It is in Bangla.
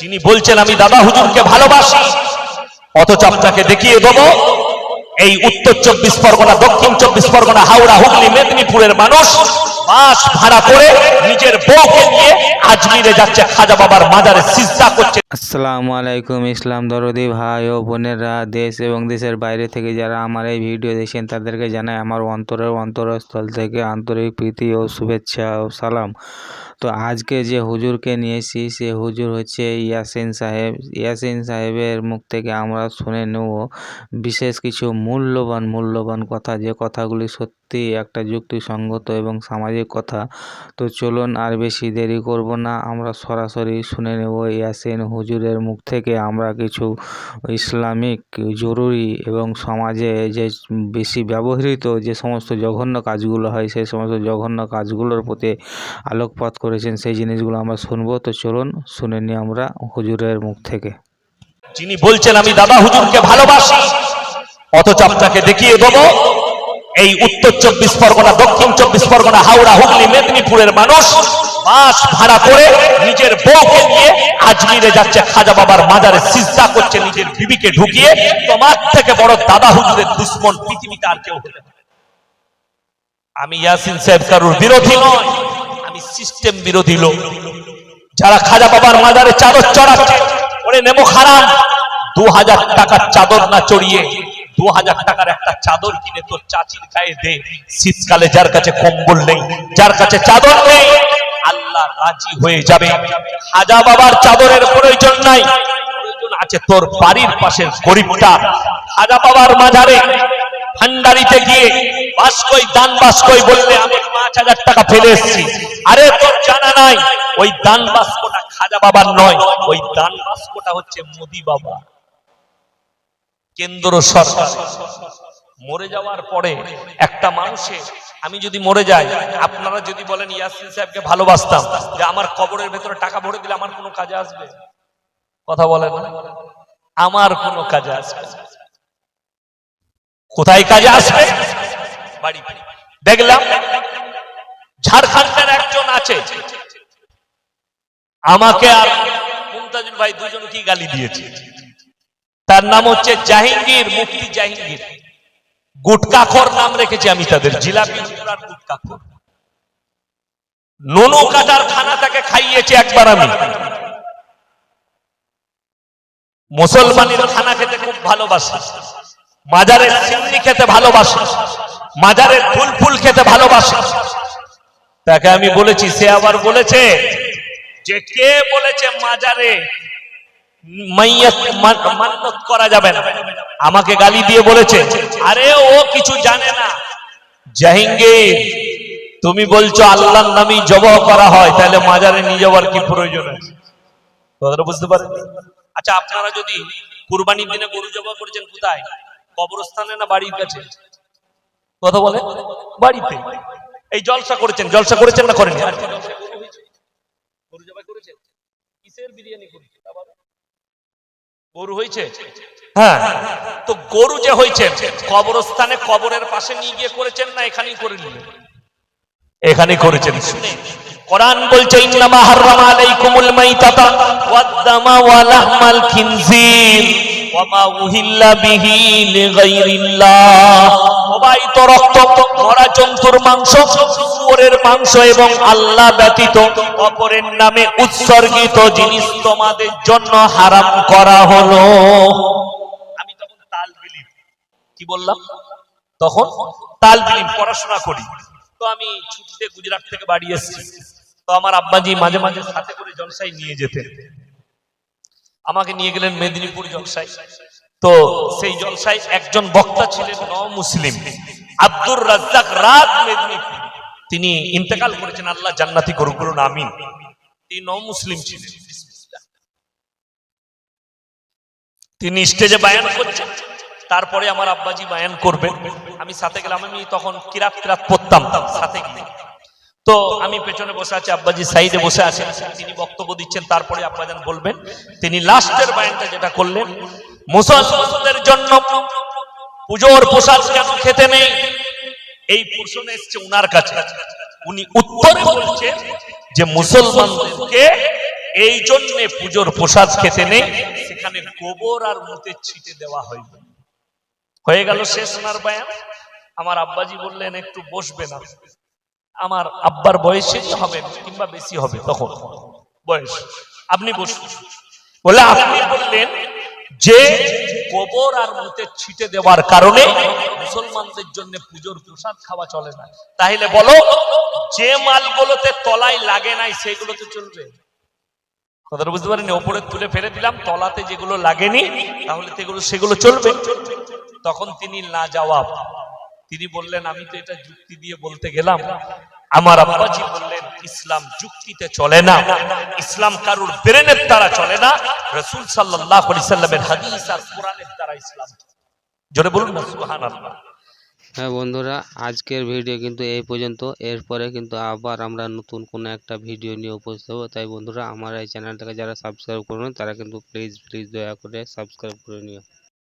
যিনি বলছেন, আমি দাদা হুজুরকে ভালোবাসি, অথচ আপনাকে দেখিয়ে দেবো এই উত্তর চব্বিশ পরগনা, দক্ষিণ চব্বিশ পরগনা, হাওড়া, হুগলি, মেদিনীপুরের মানুষ বাস ভাড়া করে নিজের বউকে নিয়ে আজমিরে যাচ্ছে খাজা বাবার মাজারে সিজদা করছে। আসসালামু আলাইকুম ইসলাম দরদি ভাই ও বোনেরা, দেশ এবং দেশের বাইরে থেকে যারা আমার এই ভিডিও দেখছেন, তাদেরকে জানাই আমার অন্তরের অন্তরস্থল থেকে আন্তরিক প্রীতি ও শুভেচ্ছা ও সালাম। তো আজকে যে হুজুরকে নিয়েছি সে হুজুর হচ্ছে ইয়াসিন সাহেব। ইয়াসিন সাহেবের মুখ থেকে আমরা শুনে নেব বিশেষ কিছু মূল্যবান মূল্যবান কথা, যে কথাগুলি সত্যি একটা যুক্তিসঙ্গত এবং সামাজিক কথা। তো চলুন আর বেশি দেরি করব না, আমরা সরাসরি শুনে নেব ইয়াসিন হুজুরের মুখ থেকে আমরা কিছু ইসলামিক, জরুরি এবং সমাজে যে বেশি ব্যবহৃত যে সমস্ত জঘন্য কাজগুলো হয়, সেই সমস্ত জঘন্য কাজগুলোর প্রতি আলোকপাত করেছেন, সেই জিনিসগুলো আমরা শুনব। তো চলুন শুনে নিই আমরা হুজুরের মুখ থেকে। যিনি বলছেন, আমি দাদা হুজুরকে ভালোবাসি, অথচ আপনাকে দেখিয়ে দেবো এই উত্তর চব্বিশ পরগনা, দক্ষিণ চব্বিশ পরগনা, হাওড়া, হুগলি, মেদিনীপুরের মানুষ বাস ভাড়া করে নিজের বউকে নিয়ে আজমিরে যাচ্ছে খাজা বাবার মাজারে, সিজদা করছে নিজের বিবিকে ঢুকিয়ে। তোমার থেকে বড় দাদা হুজুরের দুশ্মন পৃথিবীতে আর কেউ হতে আমি ইয়াসিন সাহেব কারুর বিরোধী নয়, আমি সিস্টেম বিরোধী লোক। যারা খাজা বাবার মাজারে চাদর চড়াচ্ছে, ওরে নেমো খারাপ। দু হাজার টাকার চাদর না চড়িয়ে দু হাজার টাকার একটা চাদর কিনে তোর চাচির গায়ে দে। শীতকালে যার কাছে কম্বল নেই, যার কাছে চাদর নেই, আল্লাহ রাজি হয়ে যাবে। খাজা বাবার চাদরের প্রয়োজন নাই আছে তোর বাড়ির গরিবটা। খাজা বাবার মাজারে ভান্ডারিতে গিয়ে বাসকই দান বাসকই বললে, আমি পাঁচ হাজার টাকা ফেলে এসেছি। আরে তোর জানা নাই, ওই দান বাস্কটা খাজা বাবার নয়, ওই দান বাস্কটা হচ্ছে মোদি বাবা কেন্দ্র সরকার। মরে যাওয়ার পরে একটা মানুষের, আমি যদি মরে যাই, আপনারা যদি বলেন, ইয়াসিন সাহেবকে ভালোবাসতাম, যে আমার কবরের ভেতরে টাকা ভরে দিলে আমার কোনো কাজে আসবে? কথা বলেন আমার কোনো কাজে আসবে কোথায় কাজে আসবে? বাড়ি। দেখলাম ঝাড়খণ্ডের একজন আছে। আমাকে আর মুমতাজুল ভাই দুজন কি গালি দিয়েছে। তার নাম হচ্ছে জাহিঙ্গীর, মুফতি জাহিঙ্গীর। গুটকাখর নাম রেখেছি আমি তাদের, জিলাপি আর কাটার খানা তাকে খাইয়েছে একবার আমি। মুসলমানের খানা খেতে খুব ভালোবাসে। মাজারের সিন্নি খেতে ভালোবাসে। মাজারের ফুল ফুল খেতে ভালোবাসে। তাকে আমি বলেছি, সে আবার বলেছে যে কে বলেছে মাজারে করা যাবে না। আমাকে গালি দিয়ে বলেছে, আরে ও কিছু জানে না। জাহিঙ্গীর তুমি বলছো আল্লাহর নামই জবাহ করা হয়, তাহলে মাজারে নিয়ে যাওয়ার কি প্রয়োজন আছে? বুঝতে পারেন আচ্ছা আপনারা যদি কুরবানির দিনে গরু জবাহ করেছেন কোথায়? কবরস্থানে না বাড়ির কাছে? কথা বলে? বাড়িতে। এই জলসা করেছেন জলসা করেছেন না করেন গরু জবাই করেছেন? কিসের বিরিয়ানি করেছেন? গরু হয়েছে? হ্যাঁ। তো গরু যে হয়েছে কবরস্থানে কবরের পাশে নিয়ে গিয়ে করেছেন না এখানেই করে নিলেন? এখানে করেছেন। শুনে কোরআন বলছে ইন্নামা হাররামা আলাইকুমুল মাইতাতা ওয়াদ-দামা ওয়া লাহমাল খিনজির। ওয়া মা উহিল্লা বিহি লিগাইরিল্লাহ। প্রবাহিত রক্ত মরা জন্তুর মাংস শুয়োরের মাংস এবং আল্লাহ ব্যতীত অপরের নামে উৎসর্গিত জিনিস তোমাদের জন্য হারাম করা হলো। আমি তখন তাল বিলিম কি বললাম? তখন তাল বিলিম পড়াশোনা করি। তো আমি ছুটিতে গুজরাট থেকে বাড়ি এসেছি। তো আমার আব্বাজি মাঝে মাঝে সাথে করে জলসায় নিয়ে যেতেন। আমাকে নিয়ে গেলেন মেদিনীপুর জলসায়। তো সেই জলসায় একজন বক্তা ছিলেন মুসলিম আব্দুর রাজ্জাক রাত মেদিনীপুর। তিনি ইন্তেকাল করেছেন, আল্লাহ জান্নাতি করুক, বলুন আমিন। তিনি ন মুসলিম ছিলেন। তিনি স্টেজে বায়ান করছেন, তারপরে আমার আব্বাজি বায়ান করবেন। আমি সাথে গেলাম, আমি তখন কিরাত কিরাত পড়তাম, সাথে গিয়ে। তো আমি পেছনে বসে আছি, আব্বাজি সাইডে বসে আছেন। তিনি বক্তব্য দিচ্ছেন, তারপরে আব্বাজান বলবেন। তিনি লাস্টের বায়ানটা যেটা করলেন, মুসলমানদের জন্য পুজোর প্রসাদ কেন খেতে নেই? এই প্রশ্ন এসছে উনার কাছে। উনি উত্তরে বলছেন যে মুসলমানদেরকে এই জন্যে পুজোর প্রসাদ খেতে নেই, সেখানে গোবর আর মুতের ছিটে দেওয়া হইবে হয়ে গেল শেষ ওনার বয়ান। আমার আব্বাজি বললেন, একটু বসবে না। আমার আব্বার বয়সেরই হবে কিংবা বেশি হবে তখন। বয়স। আপনি বসুন। বলে আপনি বললেন যে গোবর আর মুতের ছিটে দেওয়ার কারণে মুসলমানদের জন্য পুজোর প্রসাদ খাওয়া চলে না। তাহলে বলো, যে মালগুলোতে তলায় লাগে নাই সেগুলোতে চলবে? কথাটা বুঝতে পারিনি, ওপরে তুলে ফেলে দিলাম, তলাতে যেগুলো লাগেনি, তাহলে সেগুলো সেগুলো চলবে। তখন তিনি না জবাব তিনি বললেন, আমি তো এটা যুক্তি দিয়ে বলতে গেলাম। আমার আব্বাজি বললেন, ইসলাম যুক্তিতে চলে না। ইসলাম কারুর ব্রেনের দ্বারা চলে না। রসুল সাল্লাহ সাল্লামের হাদিস আর কোরআনের দ্বারা ইসলাম জোরে বলুন না, সুবহানাল্লাহ। হ্যাঁ বন্ধুরা, আজকের ভিডিও কিন্তু এই পর্যন্ত। এরপরে কিন্তু আবার আমরা নতুন কোনো একটা ভিডিও নিয়ে উপস্থিত হব। তাই বন্ধুরা, আমার এই চ্যানেলটাকে যারা সাবস্ক্রাইব করবেন তারা কিন্তু প্লিজ প্লিজ দয়া করে সাবস্ক্রাইব করে নিও।